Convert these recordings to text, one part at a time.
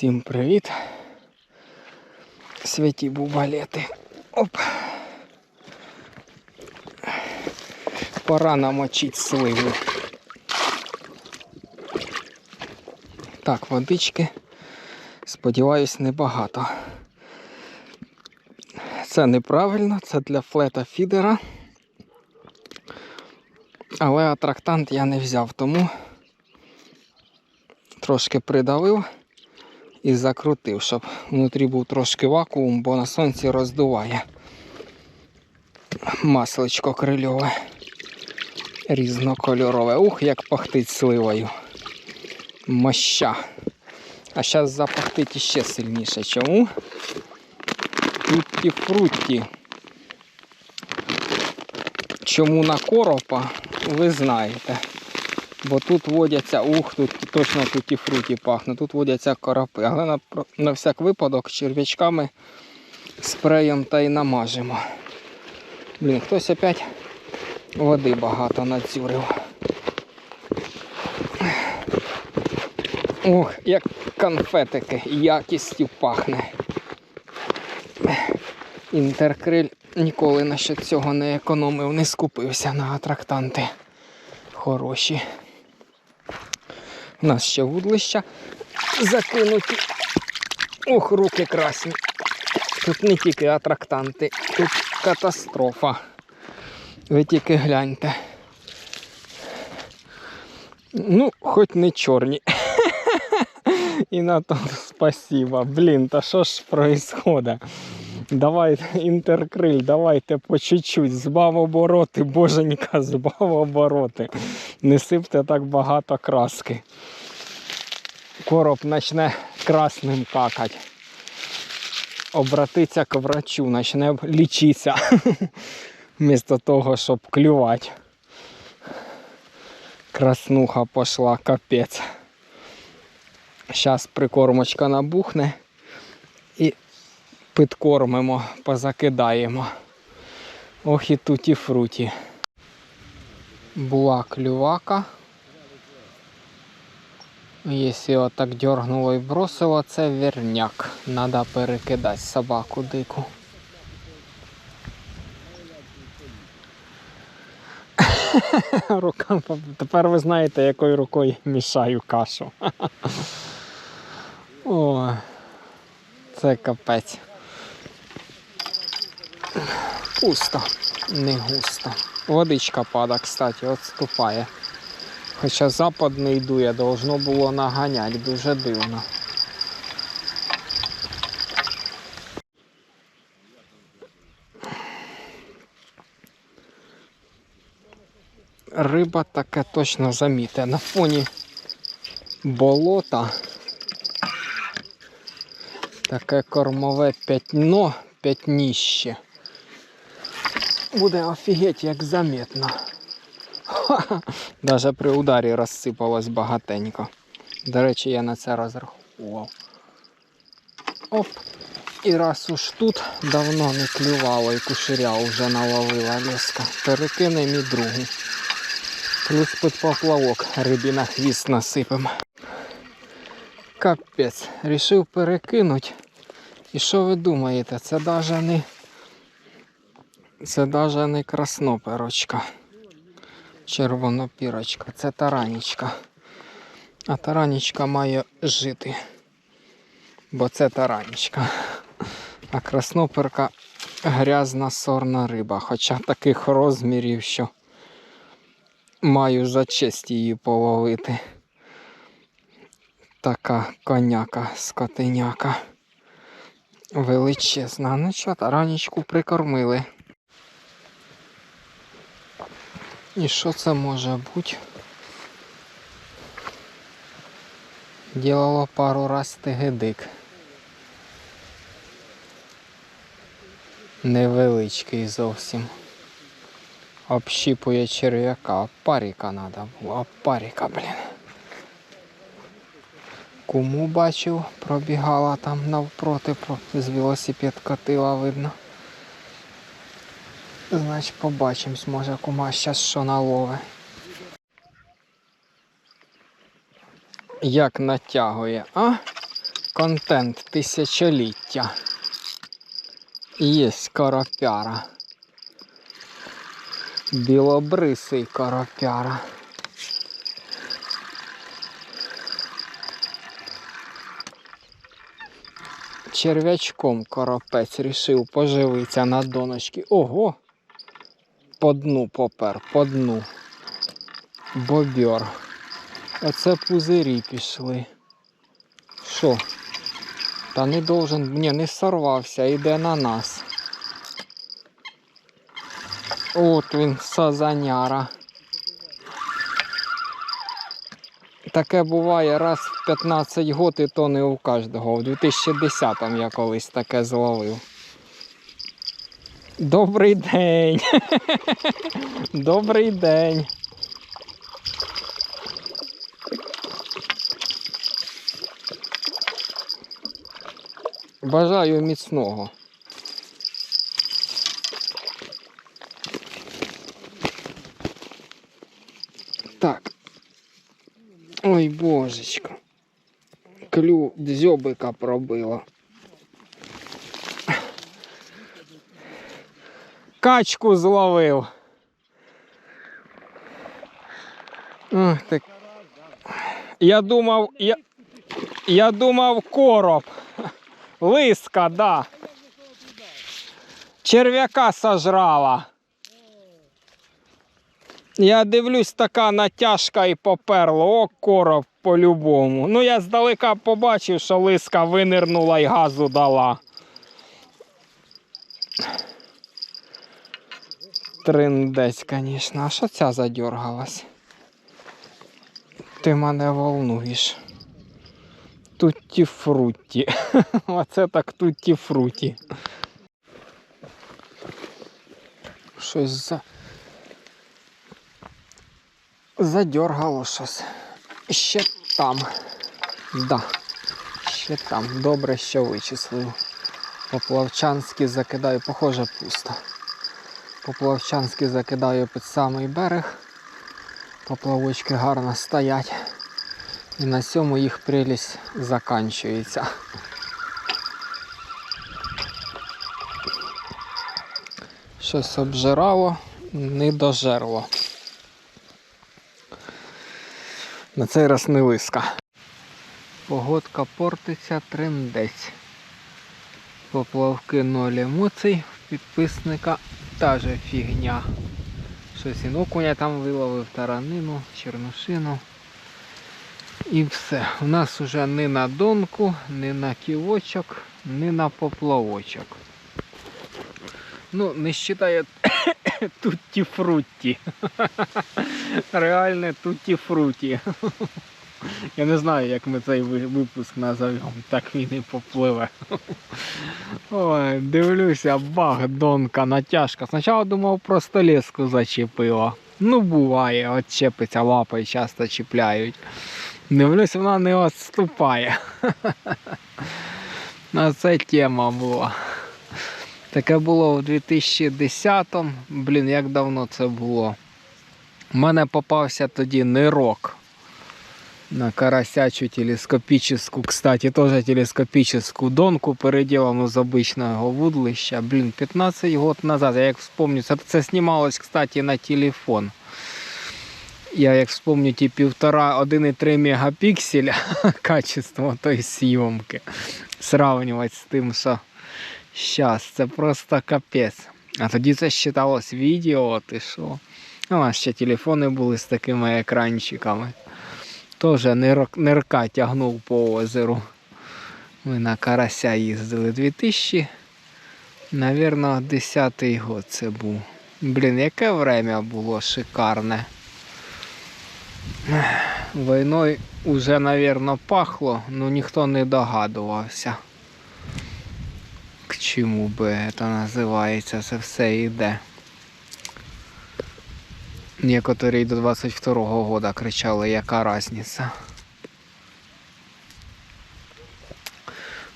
Всім привіт. Святі бубалети. Оп. Пора намочити сливу. Так, водички. Сподіваюсь, небагато. Це неправильно, це для флета фідера. Але атрактант я не взяв, тому трошки придавив і закрутив, щоб внутрі був трошки вакуум, бо на сонці роздуває масличко крильове. Різнокольорове. Ух, як пахтить сливою. Моща. А зараз запахтить іще сильніше. Чому? Тутті фрутті. Чому на коропа, ви знаєте. Бо тут водяться, ух, тут точно тут і фруті пахне, тут водяться коропи. Але на, на всяк випадок черв'ячками спреєм та й намажемо. Блін, хтось опять води багато надзюрив. Ох, як конфетики, якістю пахне. Інтеркриль ніколи насчет цього не економив, не скупився на атрактанти хороші. У нас ще вудлища закинуті. Ох, руки красні. Тут не тільки атрактанти, тут катастрофа. Ви тільки гляньте. Ну, хоч не чорні. І на то спасибо. Блін, та що ж происходить? Давайте, інтеркриль, давайте по чуть-чуть. Збав обороти, боженька, збав обороти. Не сипте так багато краски. Короб почне красним какать. Обратиться к врачу, почне лічитися. Вмісто того, щоб клювати. Краснуха пошла, капець. Зараз прикормочка набухне підкормимо, позакидаємо. Ох і туті фруті. Була клювака. Якщо його так дергнуло і бросило, це верняк. Треба перекидати собаку дику. Рука, тепер ви знаєте, якою рукою мішаю кашу. О, це капець. Пусто, не густо. Водичка пада, кстати, отступає. Хоча запад не йдує, должно було наганяти, дуже дивно. Риба таке точно заміте. На фоні болота таке кормове пятно, пятніще. Буде офігеть як. Ха-ха. Даже при ударі розсипалось багатенько. До речі, я на це розраховував. Оп. І раз уж тут давно не клювало і кушеря вже наловила леска. Перекинемо і другу. Плюс під поплавок рибі на хвіст насипемо. Капець, рішив перекинути. І що ви думаєте? Це даже не. Це даже не красноперочка. Червонопірочка. Це таранічка. А таранічка має жити. Бо це таранічка. А красноперка грязна сорна риба. Хоча таких розмірів, що маю за честь її половити. Така коняка, скотиняка. Величезна. Ну що, таранічку прикормили. І що це може бути? Ділало пару раз тигедик. Невеличкий зовсім. Общіпує черв'яка, паріка треба було, паріка, блін. Куму бачив, пробігала там навпроти, з велосипед катила, видно. Значить побачимось, може кума зараз що налове. Як натягує, а? контент тисячоліття. Є коропяра. Білобрисий коропяра. Черв'ячком коропець рішив поживитися на доночки. Ого! По дну попер, по дну. Бобер. Оце пузирі пішли. Що? Та не должен, ні, не сорвався, йде на нас. От він, сазаняра. Таке буває раз в 15 год і то не у кожного. У 2010-му я колись таке зловив. Добрий день. Добрий день. Бажаю міцного. Так. Ой, божечко. Клю дзьобика пробила. Качку зловив. Ох, так. Я думав, я, я думав короб. Лиска, да. Черв'яка сожрала. Я дивлюсь, така натяжка і поперла. О, короб по-любому. Ну, я здалека побачив, що лиска винирнула і газу дала. Триндець, звісно. А що ця задергалась? Ти мене волнуєш. Тутті фрутті. Оце так тутті фруті. Щось за. Задергало щось. Ще там. Да. Ще там. Добре, що вичислив. Поплавчанськи закидаю, похоже, пусто. Поплавчанськи закидаю під самий берег. Поплавочки гарно стоять. І на цьому їх прелість заканчується. Щось обжирало, не дожерло. На цей раз не лиска. Погодка портиться триндець. Поплавки ноль емоцій, підписника та же фігня. Щось і окуня там виловив таранину, чернушину. І все. У нас вже не на донку, не на ківочок, не на поплавочок. Ну, не вважає тутті фрутті. Реальне тутті фруті. Я не знаю, як ми цей випуск назовемо. Так він і попливе. Ой, дивлюся, бах, донка, натяжка. Спочатку думав, просто леску зачепила. Ну, буває, от чепиться лапою, часто чіпляють. Дивлюсь, вона не відступає. Ну, це тема була. Таке було у 2010-му. Блін, як давно це було. У мене попався тоді нирок. На карасячу телескопическую, кстати, тоже телескопическую донку переделану з обичного вудлища. Блін, 15 год назад, я як вспомню, це, це знімалось, кстати, на телефон. Я як вспомню ті півтора 1,3 мегапікселя качество тої зйомки. Сравнювати з тим, що зараз, це просто капець. А тоді це вважалось відео, ти що? Ну, а ще телефони були з такими екранчиками. Нирок, нирка тягнув по озеру. Ми на карася їздили 2000, Навірно, 10-й год це був. Блін, яке время було шикарне. Війною вже, навірно, пахло, але ніхто не догадувався. К чому би це називається, це все йде. Некоторі до 22-го года кричали, яка різниця.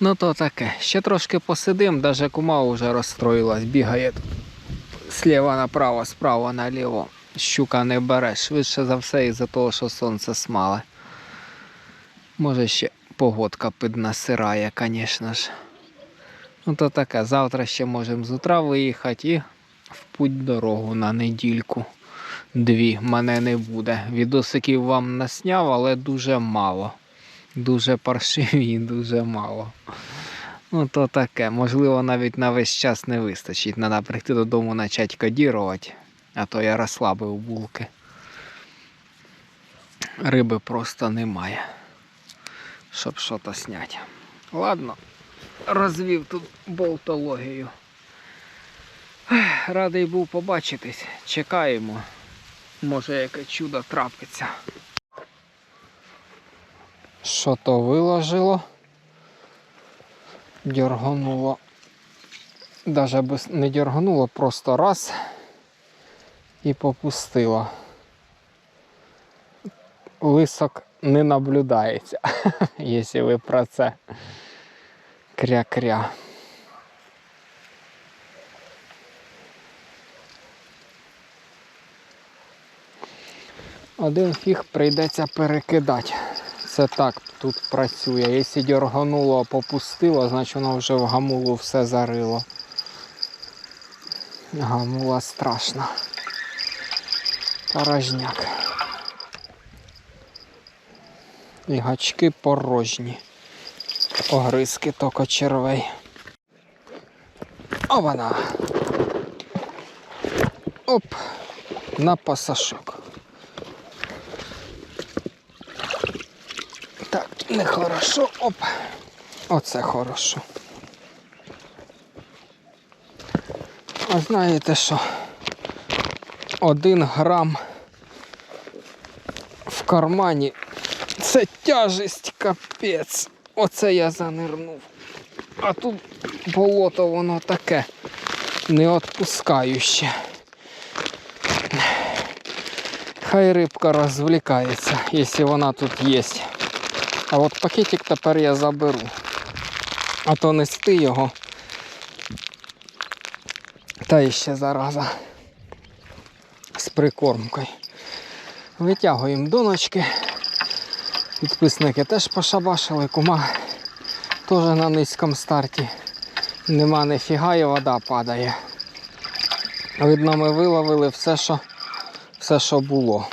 Ну то таке. Ще трошки посидим, даже кума вже розстроїлась, бігає. Сліва направо, справа наліво. Щука не бере, швидше за все із-за того, що сонце смале. Може ще погодка піднасирає, звісно ж. Ну то таке, завтра ще можемо з утра виїхати і в путь дорогу на недільку. Дві мене не буде. Відосиків вам насняв, але дуже мало. Дуже паршиві дуже мало. Ну то таке. Можливо, навіть на весь час не вистачить. Треба прийти додому почати кодірувати, а то я розслабив булки. Риби просто немає. Щоб щось зняти. Ладно, розвів тут болтологію. Радий був побачитись. Чекаємо. Може яке чудо трапиться. Що то виложило? Дьоргануло. Даже не дьоргануло, просто раз і попустило. Лисок не наблюдається, якщо ви про це кря-кря. Один фіг прийдеться перекидати. Це так тут працює. Якщо дергануло, попустило, значить воно вже в гамулу все зарило. Гамула страшна. Порожняк. І гачки порожні. Огризки токо червей. Ована. Оп. На пасашок. Нехорошо. Оп. Оце хорошо. А знаєте що? Один грам в кармані. Це тяжесть капець. Оце я занирнув. А тут болото воно таке не відпускаюче. Хай рибка розвлікається, якщо вона тут є. А от пакетик тепер я заберу. А то нести його. Та іще зараза. З прикормкою. Витягуємо доночки. Підписники теж пошабашили, кума теж на низькому старті. Нема ніфіга і вода падає. Видно, ми виловили все, що, все, що було.